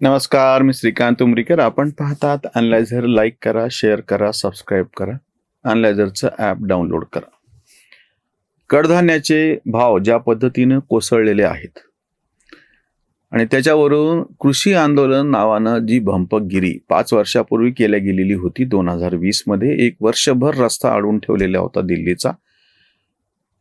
नमस्कार मी श्रीकांत उमरीकर. आपण पाहतात अनलायझर लाईक करा शेअर करा सबस्क्राईब करा. अनलायझरचं ॲप डाउनलोड करा. कडधान्याचे भाव ज्या पद्धतीनं कोसळलेले आहेत आणि त्याच्यावरून कृषी आंदोलन नावानं जी भंपकगिरी पाच वर्षापूर्वी केल्या गेलेली होती दोन हजार वीसमध्ये एक वर्षभर रस्ता अडवून ठेवलेला होता दिल्लीचा.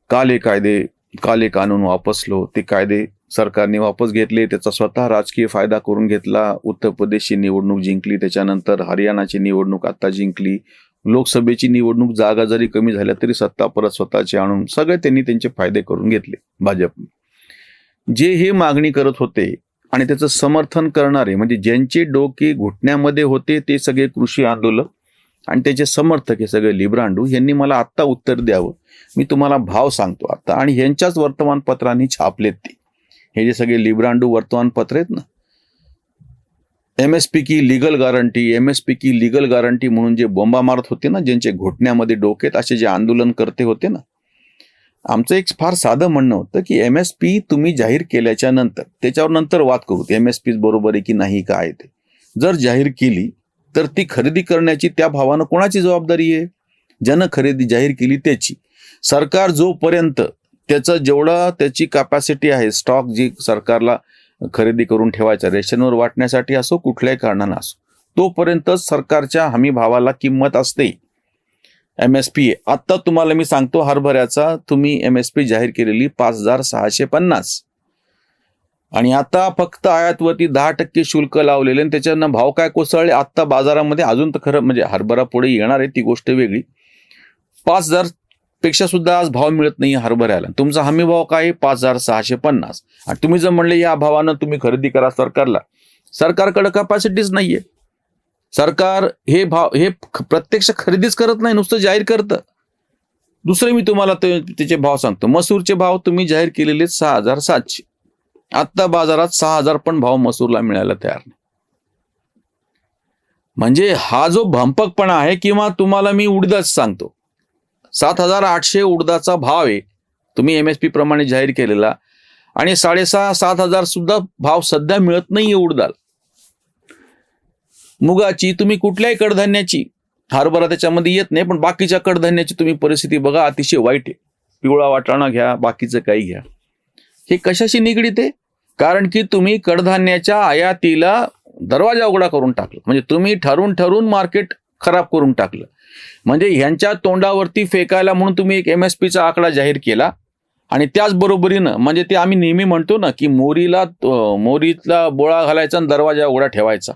काले कायदे काले कानून वापसलो ते कायदे सरकारने वापस घेतले त्याचा स्वतः राजकीय फायदा करून घेतला. उत्तर प्रदेशची निवडणूक जिंकली त्याच्यानंतर हरियाणाची निवडणूक आता जिंकली. लोकसभेची निवडणूक जागा जरी कमी झाल्या तरी सत्ता परत स्वतःची आणून सगळे त्यांनी त्यांचे फायदे करून घेतले भाजपने. जे हे मागणी करत होते आणि त्याचं समर्थन करणारे म्हणजे ज्यांचे डोके घुटण्यामध्ये होते ते सगळे कृषी आंदोलक आणि त्याचे समर्थक हे सगळे लिब्रांडू यांनी मला आत्ता उत्तर द्यावं. मी तुम्हाला भाव सांगतो आता आणि ह्यांच्याच वर्तमानपत्रांनी छापलेत ते. हे जे सगळे लिब्रांडू वर्तमानपत्र आहेत ना एम एस पी की legal guarantee M S P की लिगल गॅरंटी म्हणून जे बोंबा मारत होते ना ज्यांचे घोटण्यामध्ये डोकेत असे जे आंदोलन करते होते ना आमचं एक फार साधं म्हणणं होतं की एम एस पी तुम्ही जाहीर केल्याच्यानंतर त्याच्यावर नंतर वाद करू एम एस पी बरोबर आहे की नाही काय ते. जर जाहीर केली तर ती खरेदी करण्याची त्या भावानं कोणाची जबाबदारी आहे? ज्यानं खरेदी जाहीर केली त्याची. सरकार जोपर्यंत त्याचं जेवढं त्याची कॅपॅसिटी आहे स्टॉक जी सरकारला खरेदी करून ठेवायचा रेशनवर वाटण्यासाठी असो कुठल्याही कारणानं असो तोपर्यंतच सरकारच्या हमी भावाला किंमत असते. एम एस पी आत्ता तुम्हाला मी सांगतो हरभऱ्याचा तुम्ही एम एस पी जाहीर केलेली पाच हजार सहाशे पन्नास. आणि आता फक्त आयातवरती दहा टक्के शुल्क लावलेले आणि त्याच्यानं भाव काय कोसळले? आत्ता बाजारामध्ये अजून तर खरं म्हणजे हरभरा पुढे येणार आहे ती गोष्ट वेगळी. पाच हजार पेक्षा सुद्धा आज भाव मिळत नाही हरभऱ्याला. तुमचा हमी भाव काय पाच हजार सहाशे पन्नास. आणि तुम्ही जर म्हणले या भावानं तुम्ही खरेदी करा सरकारला सरकारकडे कॅपॅसिटीच नाहीये. सरकार हे भाव हे प्रत्यक्ष खरेदीच करत नाही नुसतं जाहीर करतं. दुसरे मी तुम्हाला त्याचे भाव सांगतो. मसूरचे भाव तुम्ही जाहीर केलेले सहा हजार सातशे. आत्ता बाजारात सहा हजार पण भाव मसूरला मिळायला तयार नाही. म्हणजे हा जो भंपकपणा आहे किंवा तुम्हाला मी उडदाच सांगतो. सात हजार आठशे उडदाचा भाव आहे. तुम्ही एम एस पी प्रमाणे जाहीर केलेला. आणि साडेसहा सात हजार सुद्धा भाव सध्या मिळत नाहीये उडदाल. मुगाची तुम्ही कुठल्याही कडधान्याची हरभरा त्याच्यामध्ये येत नाही पण बाकीच्या कडधान्याची तुम्ही परिस्थिती बघा अतिशय वाईट आहे. पिवळा वाटाणा घ्या बाकीचं काही घ्या. हे कशाशी निगडीत आहे? कारण की तुम्ही कडधान्याच्या आयातीला दरवाजा उघडा करून टाकला. म्हणजे तुम्ही ठरून ठरून मार्केट खराब करून टाकलं. म्हणजे ह्यांच्या तोंडावरती फेकायला म्हणून तुम्ही एक एम एस पीचा आकडा जाहीर केला आणि त्याचबरोबरीनं म्हणजे ते आम्ही नेहमी म्हणतो ना की मोरीला मोरीतला बोळा घालायचा आणि दरवाजा उघडा ठेवायचा.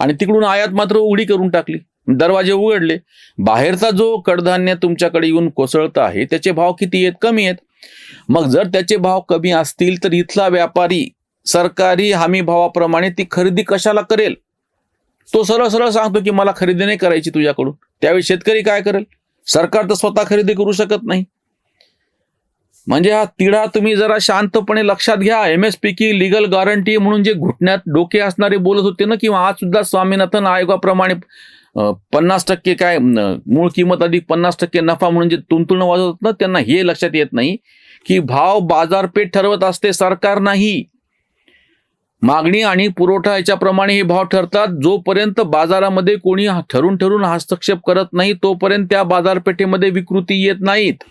आणि तिकडून आयात मात्र उघडी करून टाकली. दरवाजे उघडले. बाहेरचा जो कडधान्य तुमच्याकडे येऊन कोसळत आहे त्याचे भाव किती आहेत? कमी आहेत. मग जर त्याचे भाव कमी असतील तर इथला व्यापारी सरकारी हमी भावाप्रमाणे ती खरेदी कशाला करेल? तो सरळ सरळ सांगतो की मला खरेदी नाही करायची तुझ्याकडून. त्यावेळी शेतकरी काय करेल? सरकार तर स्वतः खरेदी करू शकत नाही. म्हणजे हा तिढा तुम्ही जरा शांतपणे लक्षात घ्या. एम एस पी की लिगल गॅरंटी म्हणून जे घुटण्यात डोके असणारे बोलत होते ना किंवा आज सुद्धा स्वामीनाथन आयोगाप्रमाणे पन्नास टक्के काय मूळ किंमत अधिक पन्नास टक्के नफा म्हणून जे तुंतुण वाजवत ना त्यांना हे लक्षात येत नाही की भाव बाजारपेठ ठरवत असते सरकार नाही. मागणी आणि पुरवठा याच्याप्रमाणे हे भाव ठरतात. जोपर्यंत बाजारामध्ये कोणी ठरून ठरून हस्तक्षेप करत नाही तोपर्यंत त्या बाजारपेठेमध्ये विकृती येत नाहीत.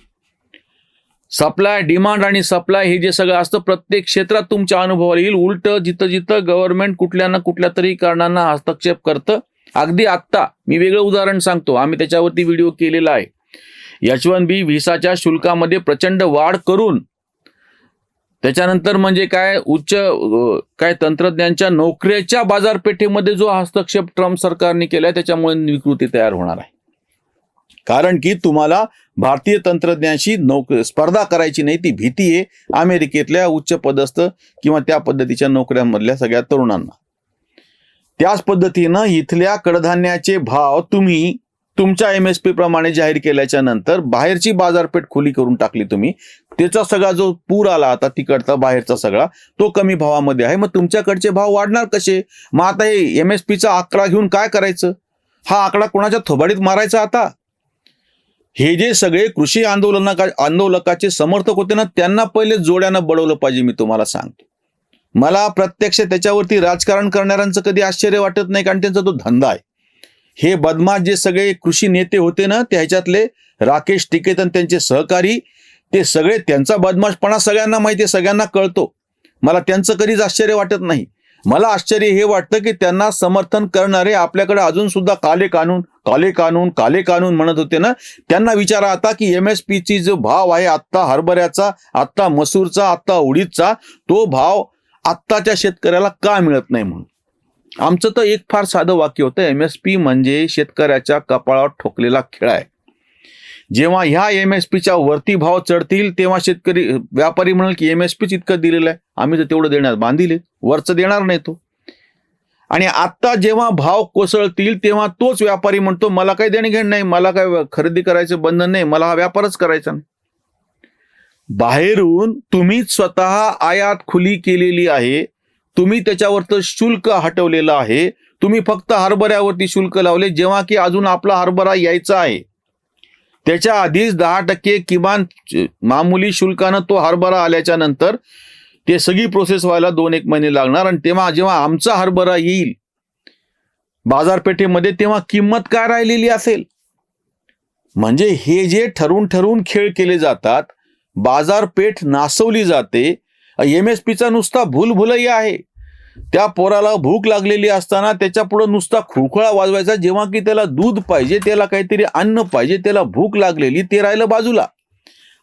सप्लाय डिमांड आणि सप्लाय हे जे सगळं असतं प्रत्येक क्षेत्रात तुमच्या अनुभवाला येईल. उलट जिथं जिथं गव्हर्नमेंट कुठल्या ना कुठल्या तरी कारणांना हस्तक्षेप करतं. अगदी आत्ता मी वेगळं उदाहरण सांगतो. आम्ही त्याच्यावरती व्हिडिओ केलेला आहे. एच वन बी व्हिसाच्या शुल्कामध्ये प्रचंड वाढ करून त्याच्यानंतर म्हणजे काय उच्च काय तंत्रज्ञानच्या नोकऱ्याच्या बाजारपेठेमध्ये जो हस्तक्षेप ट्रम्प सरकारने केलाय त्याच्यामुळे विकृती तयार होणार आहे. कारण की तुम्हाला भारतीय तंत्रज्ञानाशी नोक स्पर्धा करायची नाही ती भीती आहे अमेरिकेतल्या उच्च पदस्थ किंवा त्या पद्धतीच्या नोकऱ्यांमधल्या सगळ्या तरुणांना. त्याच पद्धतीनं इथल्या कडधान्याचे भाव तुम्ही तुमच्या एम एस पी प्रमाणे जाहीर केल्याच्यानंतर बाहेरची बाजारपेठ खुली करून टाकली तुम्ही. त्याचा सगळा जो पूर आला आता तिकडचा बाहेरचा सगळा तो कमी भावामध्ये आहे. मग तुमच्याकडचे भाव वाढणार कसे? मग आता हे एम एस पीचा आकडा घेऊन काय करायचं? हा आकडा कोणाच्या थोबाडीत मारायचा आता? हे जे सगळे कृषी आंदोलना आंदोलकाचे समर्थक होते ना त्यांना पहिले जोड्यानं बळवलं पाहिजे मी तुम्हाला सांगतो. मला प्रत्यक्ष त्याच्यावरती राजकारण करणाऱ्यांचं कधी आश्चर्य वाटत नाही कारण त्यांचा तो धंदा आहे. हे बदमाश जे सगळे कृषी नेते होते ना त्या ह्याच्यातले राकेश टिकेतन त्यांचे सहकारी ते सगळे त्यांचा बदमाशपणा सगळ्यांना माहिती आहे सगळ्यांना कळतो. मला त्यांचं कधीच आश्चर्य वाटत नाही. मला आश्चर्य हे वाटतं की त्यांना समर्थन करणारे आपल्याकडे अजून सुद्धा काले कानून काले कानून काले कानून म्हणत होते ना त्यांना विचारा आता की एम एस पीची जो भाव आहे आत्ता हरभऱ्याचा आत्ता मसूरचा आत्ता उडीदचा तो भाव आत्ताच्या शेतकऱ्याला का मिळत नाही म्हणून? आमचं तर एक फार साधं वाक्य होतं एम एस पी म्हणजे शेतकऱ्याच्या कपाळावर ठोकलेला खेळ आहे. जेव्हा ह्या एम एस पीच्या वरती भाव चढतील तेव्हा शेतकरी व्यापारी म्हणाल की एम एस पीच इतकं दिलेलं आहे. आम्ही तर तेवढं देण्यात बांधिले. वरचं देणार नाही तो. आणि आत्ता जेव्हा भाव कोसळतील तेव्हा तोच व्यापारी म्हणतो मला काही देणे घेणं नाही मला काय खरेदी करायचं बंधन नाही मला हा व्यापारच करायचा नाही. बाहेरून तुम्हीच स्वतः आयात खुली केलेली आहे तुम्ही त्याच्यावरचं शुल्क हटवलेलं आहे. तुम्ही फक्त हरभऱ्यावरती शुल्क लावले जेव्हा की अजून आपला हरभरा यायचा आहे. त्याच्या आधीच दहा टक्के किमान मामुली शुल्कानं तो हरभरा आल्याच्यानंतर ते सगळी प्रोसेस व्हायला दोन एक महिने लागणार आणि तेव्हा जेव्हा आमचा हरभरा येईल बाजारपेठेमध्ये तेव्हा किंमत काय राहिलेली असेल? म्हणजे हे जे ठरवून ठरवून खेळ केले जातात बाजारपेठ नासवली जाते एम एस पीचा नुसता भूलभुलही आहे. त्या पोराला भूक लागलेली असताना त्याच्यापुढं नुसता खुळखुळा वाजवायचा जेव्हा की त्याला दूध पाहिजे त्याला काहीतरी अन्न पाहिजे त्याला भूक लागलेली ते राहिलं बाजूला.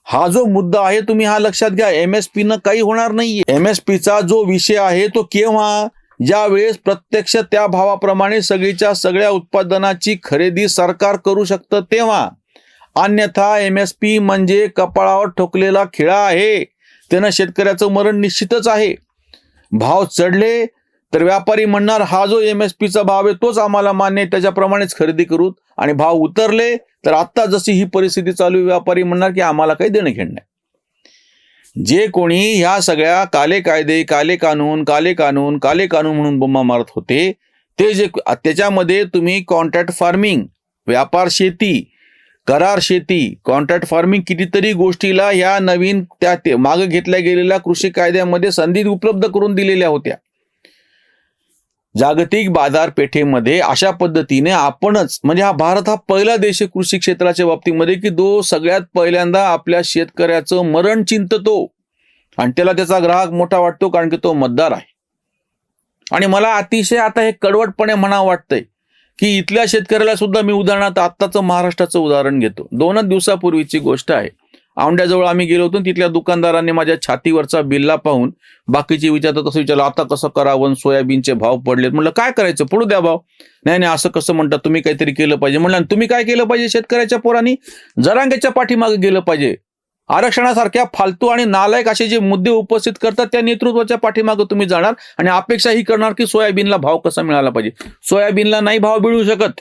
हा जो मुद्दा आहे तुम्ही हा लक्षात घ्या एम एस पी न काही होणार नाहीये. एम एस पीचा जो विषय आहे तो केव्हा? ज्या वेळेस प्रत्यक्ष त्या भावाप्रमाणे सगळीच्या सगळ्या उत्पादनाची खरेदी सरकार करू शकतं तेव्हा. अन्यथा एम एस पी म्हणजे कपाळावर ठोकलेला खिळा आहे. त्यानं शेतकऱ्याचं मरण निश्चितच आहे. भाव चढले तर व्यापारी म्हणणार हा जो एम एस पीचा भाव आहे तोच आम्हाला मान्य आहे. त्याच्याप्रमाणेच खरेदी करू. आणि भाव उतरले तर आत्ता जशी ही परिस्थिती चालू आहे, व्यापारी म्हणणार की आम्हाला काही देणं घेणं नाही. जे कोणी ह्या सगळ्या काले कायदे काले कानून काले कानून काले कानून म्हणून बोंबा मारत होते ते जे त्याच्यामध्ये तुम्ही कॉन्ट्रॅक्ट फार्मिंग व्यापार शेती करार शेती कॉन्ट्रॅक्ट फार्मिंग कितीतरी गोष्टीला ह्या नवीन त्या मागे घेतल्या गेलेल्या कृषी कायद्यामध्ये संधी उपलब्ध करून दिलेल्या होत्या. जागतिक बाजारपेठेमध्ये अशा पद्धतीने आपणच म्हणजे हा भारत हा पहिला देश आहे कृषी क्षेत्राच्या बाबतीमध्ये की जो सगळ्यात पहिल्यांदा आपल्या शेतकऱ्याचं मरण चिंततो. आणि त्याला त्याचा ग्राहक मोठा वाटतो कारण की तो मतदार आहे. आणि मला अतिशय आता हे कडवटपणे म्हणा वाटतंय की इथल्या शेतकऱ्याला सुद्धा मी उदाहरणार्थ आत्ताचं महाराष्ट्राचं उदाहरण घेतो. दोनच दिवसापूर्वीची गोष्ट आहे. औंड्याजवळ आम्ही गेलो होतो तिथल्या दुकानदारांनी माझ्या छातीवरचा बिल्ला पाहून बाकीचे विचारतात तसं विचारलं आता कसं करावं सोयाबीनचे भाव पडलेत? म्हटलं काय करायचं? पडू द्या भाव. नाही नाही असं कसं म्हणतात? तुम्ही काहीतरी केलं पाहिजे. म्हणलं "आणि तुम्ही काय केलं पाहिजे शेतकऱ्याच्या पोरांनी? जरांग्याच्या पाठीमागे गेलं पाहिजे. आरक्षणासारख्या फालतू आणि नालायक असे जे मुद्दे उपस्थित करतात त्या नेतृत्वाच्या पाठीमागे तुम्ही जाणार आणि अपेक्षा ही करणार की सोयाबीनला भाव कसा मिळाला पाहिजे. सोयाबीनला नाही भाव मिळू शकत.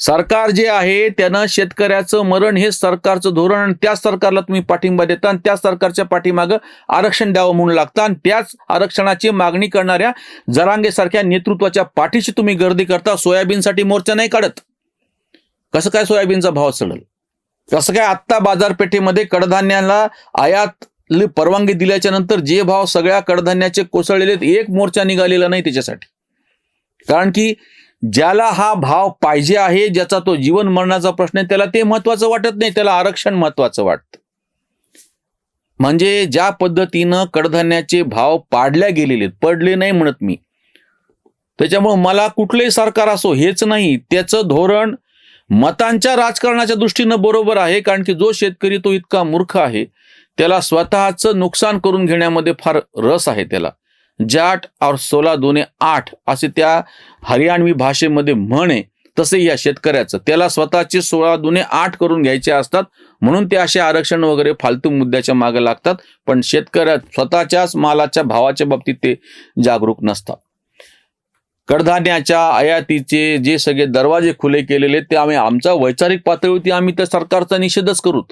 सरकार जे आहे त्यानं शेतकऱ्याचं मरण हे सरकारचं धोरण आणि त्याच सरकारला तुम्ही पाठिंबा देता आणि त्याच सरकारच्या पाठीमागं आरक्षण द्यावं म्हणून लागतं आणि त्याच आरक्षणाची मागणी करणाऱ्या जरांगेसारख्या नेतृत्वाच्या पाठीशी तुम्ही गर्दी करता. सोयाबीनसाठी मोर्चा नाही काढत. कसं काय सोयाबीनचा भाव चढल कसं काय आत्ता बाजारपेठेमध्ये कडधान्याला आयात परवानगी दिल्याच्या नंतर जे भाव सगळ्या कडधान्याचे कोसळलेले एक मोर्चा निघालेला नाही त्याच्यासाठी. कारण की ज्याला हा भाव पाहिजे आहे ज्याचा तो जीवन मरणाचा प्रश्न आहे त्याला ते महत्वाचं वाटत नाही त्याला आरक्षण महत्वाचं वाटतं. म्हणजे ज्या पद्धतीनं कडधान्याचे भाव पाडल्या गेलेले पडले नाही म्हणत मी त्याच्यामुळे मला कुठलंही सरकार असो हेच नाही त्याचं धोरण मतांच्या राजकारणाच्या दृष्टीनं बरोबर आहे कारण की जो शेतकरी तो इतका मूर्ख आहे त्याला स्वतःचं नुकसान करून घेण्यामध्ये फार रस आहे त्याला. जाट और सोला दोने आठ असे त्या हरियाणवी भाषेमध्ये म्हणे तसे या शेतकऱ्याचं. त्याला स्वतःचे सोळा दुने आठ करून घ्यायचे असतात म्हणून ते असे आरक्षण वगैरे फालतू मुद्द्याच्या मागे लागतात पण शेतकऱ्या स्वतःच्याच मालाच्या भावाच्या बाबतीत ते जागरूक नसतात. कडधान्याच्या आयातीचे जे सगळे दरवाजे खुले केलेले ते आम्ही आमचा वैचारिक पातळीवरती आम्ही त्या सरकारचा निषेधच करूत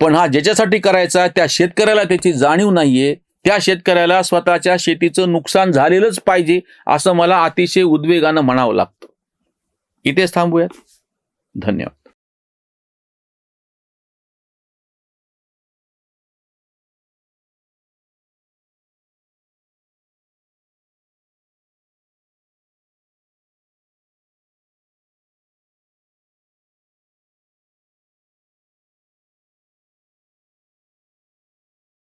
पण हा ज्याच्यासाठी करायचा त्या शेतकऱ्याला त्याची जाणीव नाहीये. त्या शेतकऱ्याला स्वतःच्या शेतीचं नुकसान झालेलंच पाहिजे असं मला अतिशय उद्वेगानं म्हणावं लागतं. इथेच थांबूयात. धन्यवाद.